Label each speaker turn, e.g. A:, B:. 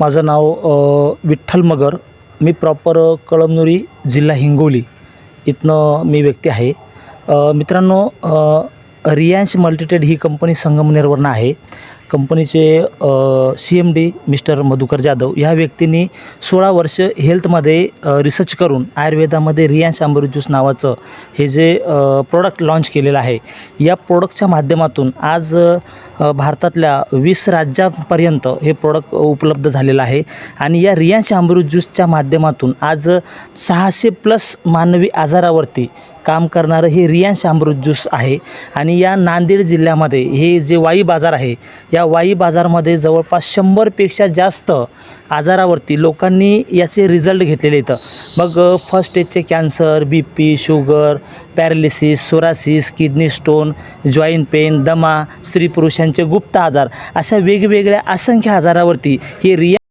A: माझं नाव विठ्ठल मगर. मी प्रॉपर कळमनुरी जिल्हा हिंगोली इथनं मी व्यक्ती आहे. मित्रांनो रियांश मल्टीटेड ही कंपनी संगमनेरवरनं आहे. कंपनीचे C M D mister Madhukar Jadhav ह्या व्यक्तींनी सोळा वर्ष हेल्थमध्ये रिसर्च करून आयुर्वेदामध्ये रियांश आंबरी ज्यूस नावाचं हे जे प्रोडक्ट लॉन्च केलेलं आहे या प्रोडक्टच्या माध्यमातून आज भारतातल्या वीस राज्यापर्यंत हे प्रोडक्ट उपलब्ध झालेलं आहे आणि या रियांश आंबरू ज्यूसच्या माध्यमातून आज सहाशे प्लस मानवी आजारावरती काम करणारं हे रियांश अमृत ज्यूस आहे. आणि या नांदेड जिल्ह्यामध्ये हे जे वाई बाजार आहे या वाई बाजारमध्ये जवळपास शंभरपेक्षा जास्त आजारावरती लोकांनी याचे रिझल्ट घेतलेले इथं मग first स्टेजचे cancer B P sugar paralysis psoriasis kidney stone joint pain दमा स्त्री पुरुषांचे गुप्त आजार अशा वेगवेगळ्या असंख्य आजारावरती हे रिया